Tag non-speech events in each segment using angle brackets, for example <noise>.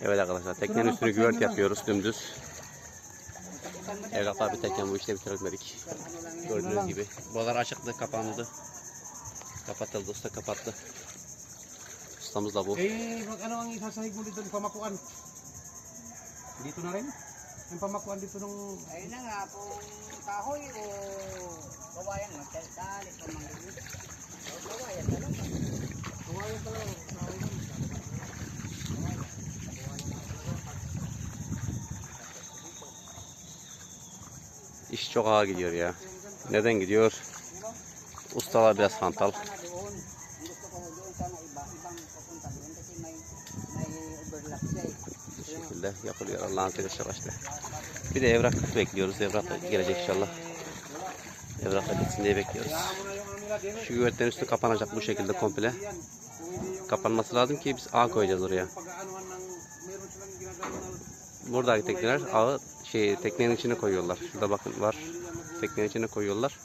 Evet arkadaşlar teknenin üstünü güvert yapıyoruz dümdüz. Evlatlar bir tekne bu işte bitiremedik. Gördüğünüz gibi. Buralar açıktı kapandı. Kapatıldı usta kapattı. Ustamız da bu. Mag ano ang isasahig mo dito ng pamakuan? Dito na rin? Yung pamakuan dito nung... Ayun na nga, kung kahoy o kawayan, magsalit pa mga yun. O kawayan talaga. İş çok ağır gidiyor ya. Neden gidiyor? Ustalar biraz hantal. Bu şekilde yapılıyor Allah'ın izniyle işte. Bir de evrak bekliyoruz. Evrak gelecek inşallah. Evrak da gitsin diye bekliyoruz. Şu güvertenin üstü kapanacak bu şekilde komple. Kapanması lazım ki biz ağ koyacağız oraya. Buradaki tekneler ağı şey teknenin içine koyuyorlar. Şurada bakın var. Teknenin içine koyuyorlar.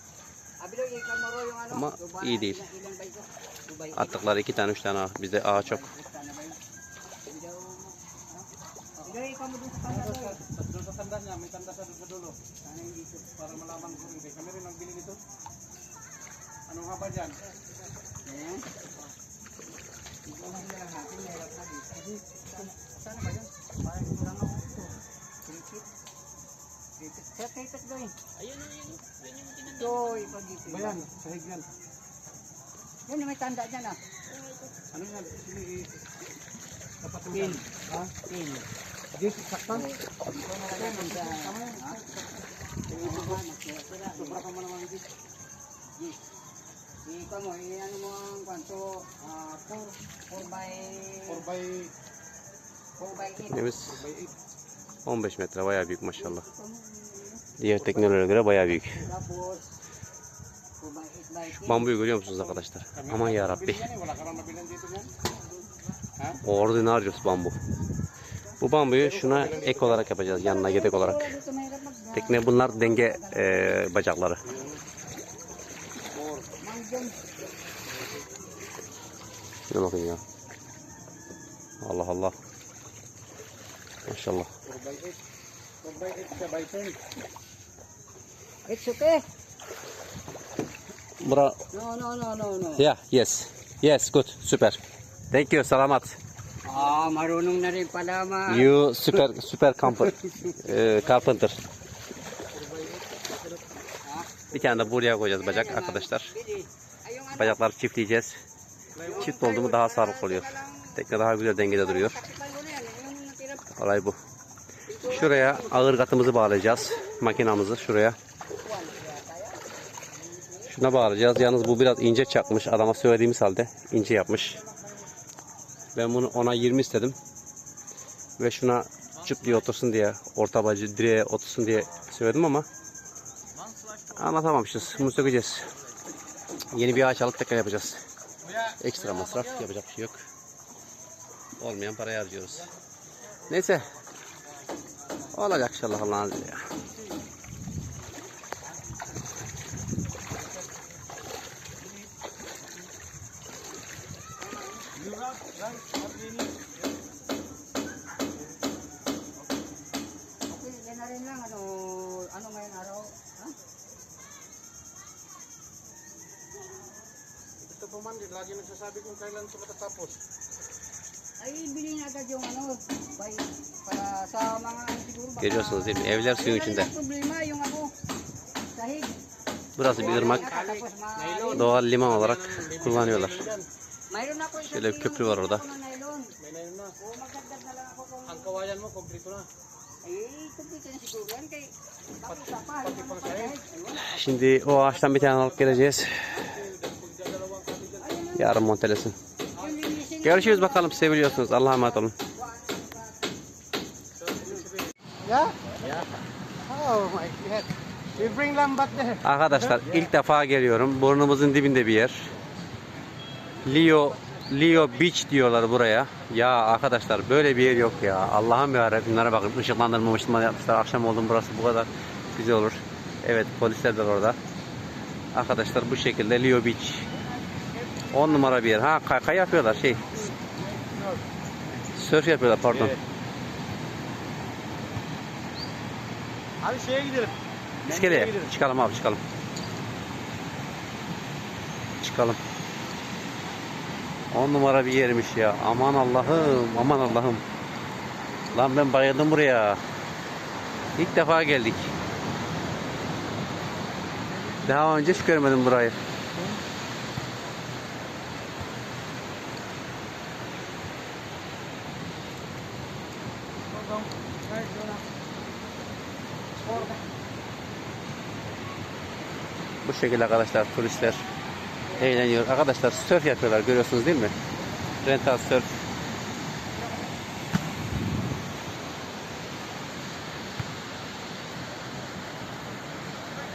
Ama iyi değil. ba. Attıkları iki tane üç tane ağ. Bizde ağ çok. Ba ano? Dyan? Ayan. Ikaw lang nila natin, meron na dito. Kasi, Sana ba yun? Parang kulang ako ito. Krikit. Krikit. Sa krikit doon. Ayun, ayun. Ito, ipag dito. Ba yan? Sahig yan. Yan, may tanda dyan ah. Ano yan? Sili, kapatulan. Ha? Pin. Yes, saktan. Ito na lang natin sa... Ha? Yung iba ba, magsira-sira. Sobra ka mo naman dito. Yes. Ikaw mo, iyan mo ang kwanto, 4 4 by 4 by 4 by 8. Teknemiz 4 by 8. 15 metre bayağı büyük maşallah. Diğer teknelere göre bayağı büyük. Tapos 4 by 8 by 10. Şu bambuyu görüyor musunuz arkadaşlar? Aman ya Rabbi. Eh. Ordinaryos bambu. Bu bambuyu şuna ek olarak yapacağız yanına yedek olarak. Tekne bunlar denge eee, bacakları. Şuna bakın ya. Allah Allah. Maşallah. 4 by 8. 4 by 8 siya by 10. It's okay. Bura No, no, no, no, no. Yeah, yes. Yes, good. Süper. Thank you. Salamat. Ah, marunong na rin pala ma. You super super camper. Eee, <laughs> carpenter. Bir tane de buraya koyacağız bacak arkadaşlar. Bacakları çiftleyeceğiz. Çift oldu mu daha sağlıklı oluyor. Tekne daha güzel dengede duruyor. Olay bu. Şuraya ağır katımızı bağlayacağız. Makinamızı şuraya. Şuna bağlayacağız. Yalnız bu biraz ince çakmış. Adama söylediğimiz halde ince yapmış. Ben bunu ona 20 istedim. Ve şuna çıt diye otursun diye, orta bacı direğe otursun diye söyledim ama anlatamamışız. Bunu sökeceğiz. Yeni bir ağaç alıp tekrar yapacağız. Ekstra masraf yapacak bir şey yok. Olmayan parayı harcıyoruz. Neyse. Olacak inşallah Allah'ın izniyle. Lagi nagsasabi kung kailan ito matatapos. Ay, bilhin agad yung ano, by, para sa mga siguro. baka- değil mi? Evler suyun içinde. problema, yung ano, sahig. Burası bir ırmak. Doğal liman olarak kullanıyorlar. Ako Şöyle bir köprü var orada. ako ako. Ang kawayan mo, kompleto na. Şimdi o ağaçtan bir tane alıp geleceğiz. Yarın montelesin. Görüşürüz bakalım. Seviliyorsunuz. Allah'a emanet olun. Yeah? Yeah. Oh my god. Arkadaşlar ilk defa geliyorum. Burnumuzun dibinde bir yer. Leo Leo Beach diyorlar buraya. Ya arkadaşlar böyle bir yer yok ya. Allah'ım ya bunlara bakın. Işıklandırma ışıklandırma yapmışlar. Akşam oldu burası bu kadar güzel olur. Evet polisler de orada. Arkadaşlar bu şekilde Leo Beach. 10 numara bir yer. Ha kay, kay yapıyorlar şey. Sörf yapıyorlar pardon. Evet. Abi şeye gidelim. İskeleye gidelim. çıkalım abi çıkalım. Çıkalım. 10 numara bir yermiş ya. Aman Allah'ım, aman Allah'ım. Lan ben bayıldım buraya. İlk defa geldik. Daha önce hiç görmedim burayı. Bu şekilde arkadaşlar turistler eğleniyor. Arkadaşlar surf yapıyorlar görüyorsunuz değil mi? Rental surf.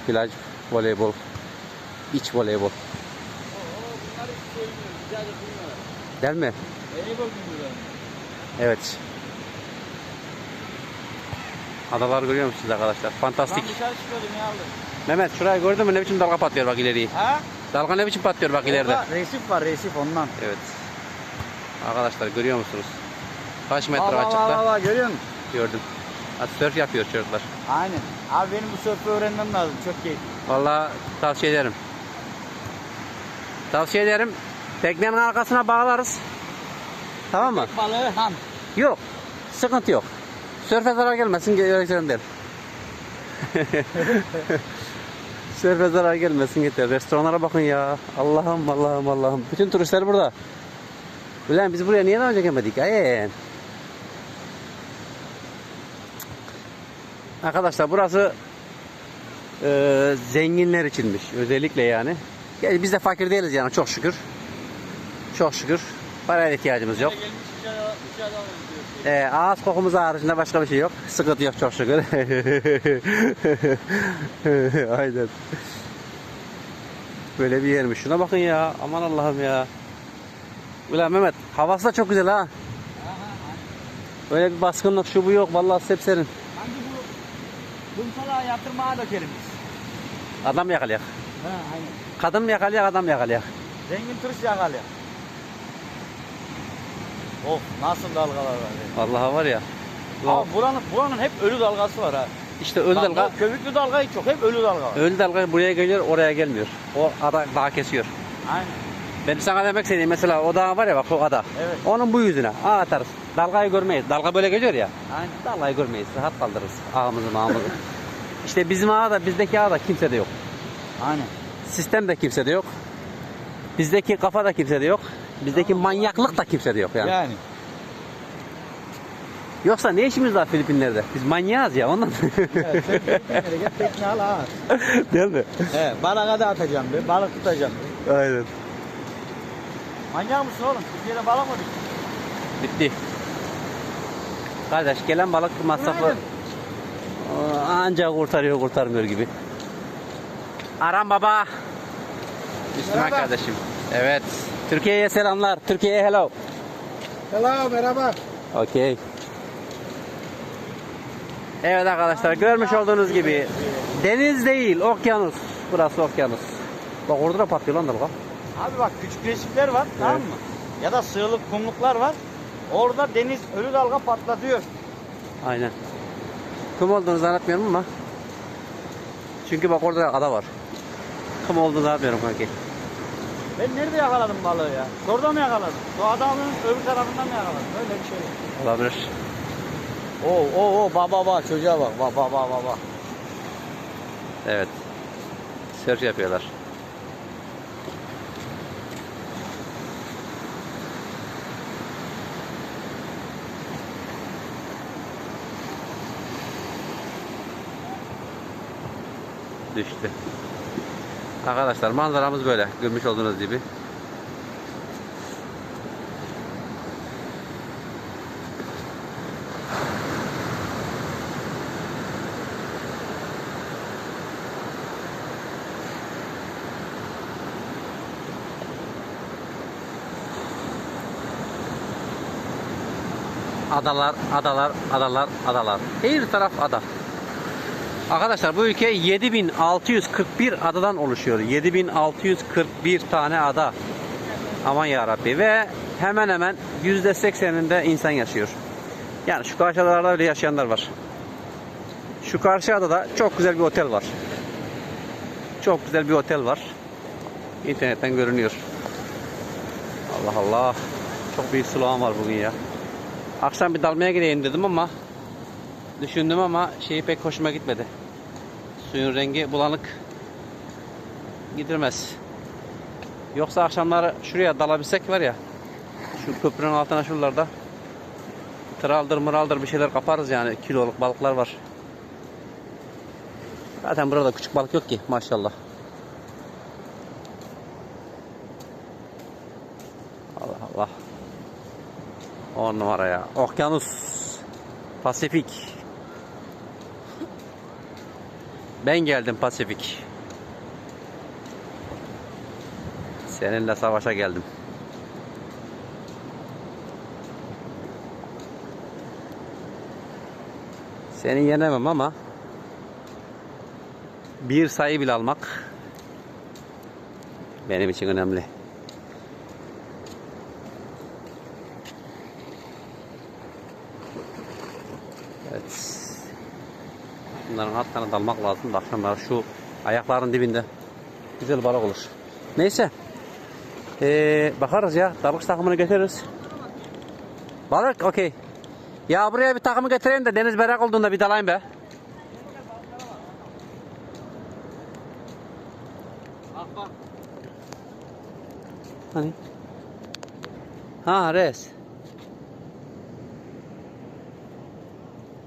Plaj voleybol. iç voleybol. Değil mi? Evet. Adalar görüyor musunuz arkadaşlar? Fantastik. Ben dışarı çıkıyordum ya aldım. Mehmet şurayı gördün mü ne biçim dalga patlıyor bak ileriye. Ha? Dalga ne biçim patlıyor bak ileride. Orada Resif var resif ondan. Evet. Arkadaşlar görüyor musunuz? Kaç metre aa, açıkta? aa, aa, görüyor musun? Gördüm. Hadi surf yapıyor çocuklar. Aynen. Abi benim bu sörfü öğrenmem lazım. Çok keyifli. Vallahi tavsiye ederim. Tavsiye ederim. Teknenin arkasına bağlarız. Tamam mı? Balığı ham. Yok. Sıkıntı yok. Sörfe zarar gelmesin. Gereksen <laughs> der. Sörfe zarar gelmesin yeter. Restoranlara bakın ya. Allah'ım Allah'ım Allah'ım. Bütün turistler burada. Ulan biz buraya niye daha önce gelmedik? Aynen. Arkadaşlar burası e, zenginler içinmiş. Özellikle. Yani biz de fakir değiliz yani çok şükür. Çok şükür. Paraya ihtiyacımız yok. Dışarıdan diyor. Ee, ağız kokumuz haricinde başka bir şey yok. Sıkıntı yok çok şükür. <laughs> Aynen. Böyle bir yermiş. Şuna bakın ya. Aman Allah'ım ya. Ulan Mehmet havası da çok güzel ha. Öyle bir baskınlık şu bu yok. Vallahi sepserin. Hangi bu? Kumsala yatırmaya dökerim biz. Adam yakalayak. Ha aynen. Kadın mı yakalayak adam yakalayak. Zengin turist yakalıyor. Of nasıl dalgalar var. ya. Vallahi var ya. Ama buranın, buranın hep ölü dalgası var ha. İşte ölü Bak, dalga. Köpüklü dalga hiç yok. Hep ölü dalga var. Ölü dalga buraya geliyor oraya gelmiyor. O ada daha kesiyor. Aynen. Ben sana demek istediğim mesela o dağ var ya bak o ada. Evet. Onun bu yüzüne ağ atarız. Dalgayı görmeyiz. Dalga böyle geliyor ya. Aynen. Dalgayı görmeyiz. Rahat kaldırırız ağımızı mağımızı. <laughs> işte bizim ağa da bizdeki ağa da kimsede yok. Aynen. Sistem de kimsede yok. Bizdeki kafa da kimsede yok. Bizdeki manyaklık da kimsede yok yani. Yani. Yoksa ne işimiz var Filipinler'de? Biz manyağız ya ondan. Evet, sen tekne al. <laughs> Değil mi? He, balığa da atacağım be, balık tutacağım be. Aynen. Manyak mısın oğlum? Türkiye'de balık mı? Bitti. Kardeş gelen balık masrafı. Aa, ancak kurtarıyor kurtarmıyor gibi. Aram baba. Müslüman Merhaba. kardeşim. Evet. Türkiye'ye selamlar. Türkiye'ye hello. Hello, merhaba. Okey. Evet arkadaşlar görmüş olduğunuz gibi deniz değil okyanus. Burası okyanus. Bak orada da patlıyor lan dalga. Abi bak küçük resimler var tamam mı? Ya da sığlık kumluklar var. Orada deniz ölü dalga patlatıyor. Aynen. Kum olduğunu zannetmiyorum ama. Çünkü bak orada ada var. Kum olduğunu zannetmiyorum kanki. Ben nerede yakaladım balığı ya? Orada mı yakaladım? Şu adamın öbür tarafından mı yakaladım? Öyle bir şey. Olabilir. Oo oo oo baba baba çocuğa bak baba baba baba. Evet. Surf yapıyorlar. Düştü. Arkadaşlar manzaramız böyle. Görmüş olduğunuz gibi. Adalar, adalar, adalar, adalar. Her taraf ada. Arkadaşlar bu ülke 7641 adadan oluşuyor. 7641 tane ada. Aman ya Rabbi ve hemen hemen yüzde sekseninde insan yaşıyor. Yani şu karşı adalarda öyle yaşayanlar var. Şu karşı adada çok güzel bir otel var. Çok güzel bir otel var. İnternetten görünüyor. Allah Allah. Çok büyük sulağım var bugün ya. Akşam bir dalmaya gireyim dedim ama düşündüm ama şeyi pek hoşuma gitmedi. Suyun rengi bulanık. Gidilmez. Yoksa akşamları şuraya dalabilsek var ya. Şu köprünün altına şuralarda traldır mıraldır bir şeyler kaparız yani. Kiloluk balıklar var. Zaten burada küçük balık yok ki maşallah. Allah Allah. On numara ya. Okyanus. Pasifik. Ben geldim Pasifik. Seninle savaşa geldim. Seni yenemem ama bir sayı bile almak benim için önemli. Bunların altlarına dalmak lazım da akşamlar şu ayakların dibinde güzel balık olur. Neyse. Ee, bakarız ya. Dalış takımını getiririz. Balık okey. Ya buraya bir takımı getireyim de deniz berrak olduğunda bir dalayım be. Hani? Ha res.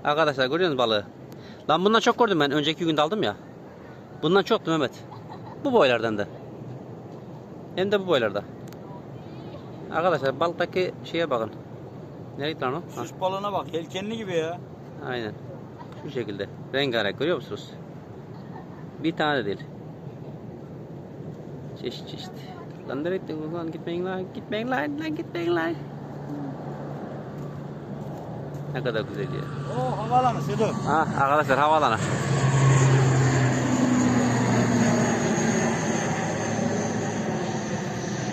Arkadaşlar görüyor musunuz balığı? Lan bundan çok gördüm ben. Önceki gün daldım ya. Bundan çoktu Mehmet. Bu boylardan da. Hem de bu boylarda. Arkadaşlar balıktaki şeye bakın. Nereye lan o? Ha, Süs balığına bak. Yelkenli gibi ya. aynen. Şu şekilde. Rengarenk görüyor musunuz? Bir tane değil. Çeşit çeşit. Lan nereye gittiniz lan? Gitmeyin lan. Gitmeyin lan. Lan gitmeyin lan. Ne kadar güzel ya. Oo havalanı Sedo. Ha arkadaşlar havaalanı.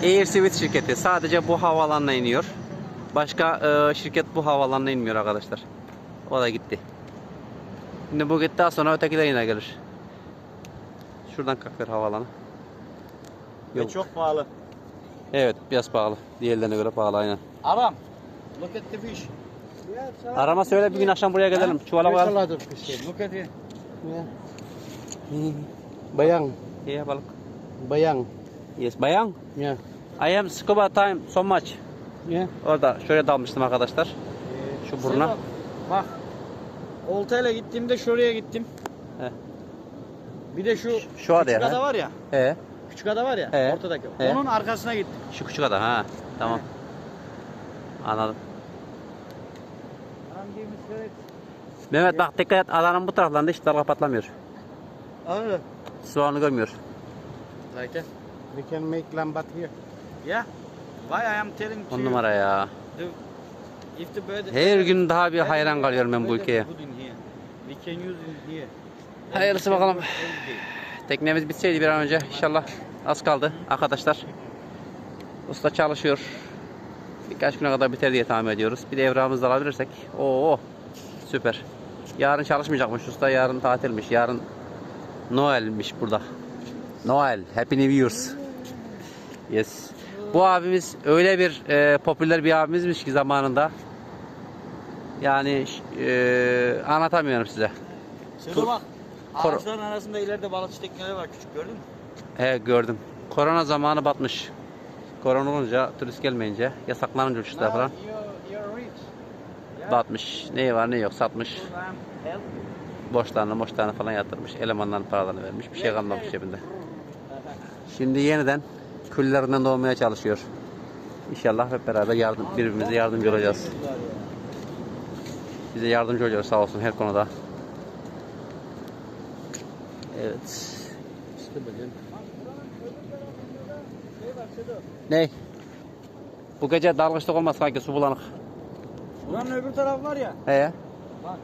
Air Sweet şirketi sadece bu havaalanına iniyor. Başka e, şirket bu havaalanına inmiyor arkadaşlar. O da gitti. Şimdi bu gitti daha sonra öteki de yine gelir. Şuradan kalkıyor havaalanı. Ve Yok. çok pahalı. Evet biraz pahalı. Diğerlerine göre pahalı aynen. Aram. Look at the fish. Arama söyle bir gün akşam buraya gelelim. Çuvala koyalım. İt. Bayang, İyi balık. bayang. Yes bayang. Yeah. I am scuba time so much. Yeah. Orada şöyle dalmıştım arkadaşlar. Şu buruna. Sedo, Bak. Oltayla gittiğimde şuraya gittim. He. Bir de şu Şu küçük ada he? var ya. He. Küçük ada var ya. He. Ortadaki. He. Onun arkasına gittim. Şu küçük ada ha. Tamam. Anladım. Mehmet bak dikkat et adanın bu taraflarında hiç dalga patlamıyor. Abi. Soğanı görmüyor. Like that. We can make lambat here. Yeah. Why I am telling to On you, numara ya. the- if the bird Her gün daha bir hayran kalıyorum ben bu ülkeye. We can use in here. Hayırlısı bakalım. Teknemiz bitseydi bir an önce inşallah. Az kaldı arkadaşlar. Usta çalışıyor. Birkaç güne kadar biter diye tahmin ediyoruz. Bir de evrağımızı da alabilirsek. Oo süper. Yarın çalışmayacakmış usta. Yarın tatilmiş. Yarın Noel'miş burada. Noel. Happy New Year's. Yes. Bu abimiz öyle bir e, popüler bir abimizmiş ki zamanında. Yani e, anlatamıyorum size. Sedo bak. Kor- Ağaçların arasında ileride balıkçı tekneleri var küçük gördün mü? He gördüm. Korona zamanı batmış. Korona olunca turist gelmeyince yasaklanınca uçuşlar falan rich. Yeah. batmış. Ne var ne yok satmış. Borçlarını borçlarını falan yatırmış. Elemanların paralarını vermiş. Bir şey kalmamış cebinde. Şimdi yeniden küllerinden doğmaya çalışıyor. İnşallah hep beraber yardım, birbirimize yardımcı olacağız. Bize yardımcı oluyor sağ olsun her konuda. Evet. İşte. Ne? Bu gece dalgıçlık olmaz sanki su bulanık. Buranın öbür tarafı var ya. He. Bak.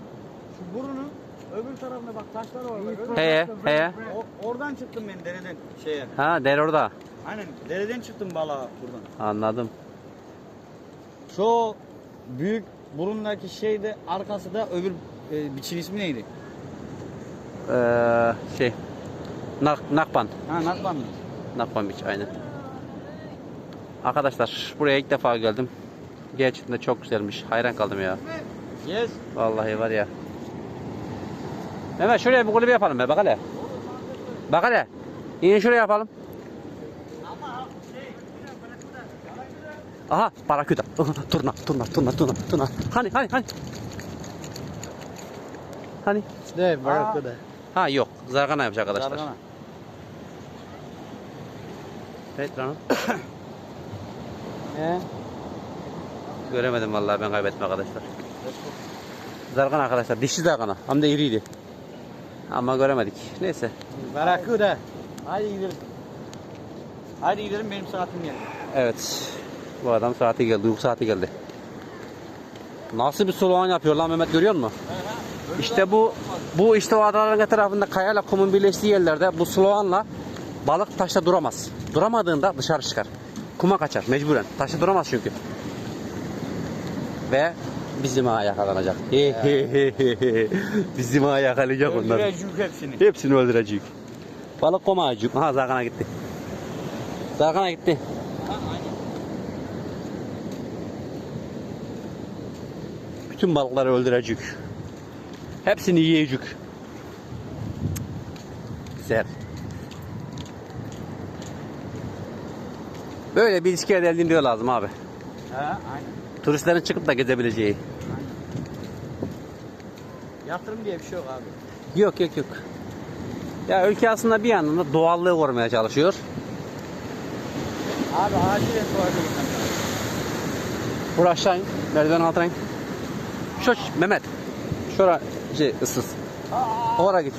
Şu burunun öbür tarafına bak taşlar var. Bak? He he. O, oradan çıktım ben dereden şeye. Ha der orada. Aynen dereden çıktım balığa buradan. Anladım. Şu büyük burundaki şey de arkası da öbür e, biçin ismi neydi? Ee, şey. Nak, nakpan. Ha Nakban mı? Nakpan Beach aynen. Arkadaşlar buraya ilk defa geldim. Gerçekten çok güzelmiş. Hayran kaldım ya. Yes. Vallahi var ya. Mehmet şuraya bir kulübe yapalım be bak hele. Bak hele. Yine şuraya yapalım. Aha baraküda. <laughs> turna turna turna turna turna. Hani hani hani. Hani? De bırak da. Ha yok. Zargana yapacak arkadaşlar. Zargana. Evet lan. He. Göremedim vallahi ben kaybettim arkadaşlar. Zargana arkadaşlar. Dişli zargana. Hem de iriydi. Ama göremedik. Neyse. Barakuda. Hadi gidelim. Hadi gidelim benim saatim geldi. Evet. Bu adam saati geldi. Uyku saati geldi. Nasıl bir suluğan yapıyor lan Mehmet görüyor musun? İşte bu bu işte o adaların etrafında kayayla kumun birleştiği yerlerde bu sloğanla balık taşta duramaz. Duramadığında dışarı çıkar. Kuma kaçar mecburen. Taşta duramaz çünkü. Ve bizim ağa yakalanacak. bizim ağa yakalayacak onlar. Öldürecek hepsini. Hepsini öldürecek. Balık komacık. Aha zargana gitti. Zargana gitti. Ha. Bütün balıkları öldürecek. Hepsini yiyecek. Güzel. Böyle bir ilişki elde lazım abi. Ha, aynen. Turistlerin çıkıp da gezebileceği. Yatırım diye bir şey yok abi. Yok yok yok. Ya ülke aslında bir yandan da doğallığı korumaya çalışıyor. Abi acilen tuvalete gitmem lazım. Burası aşağı in. Merdiven altına in. Şu Mehmet. Şura şey ıssız. Oraya git.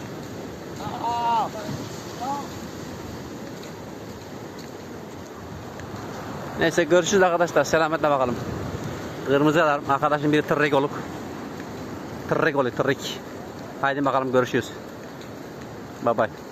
Aa! Neyse görüşürüz arkadaşlar. Selametle bakalım. Kırmızı alarm. Arkadaşım biri tırrek olup. Tırrek oluyor tırrek. Haydi bakalım görüşürüz. Bye bye.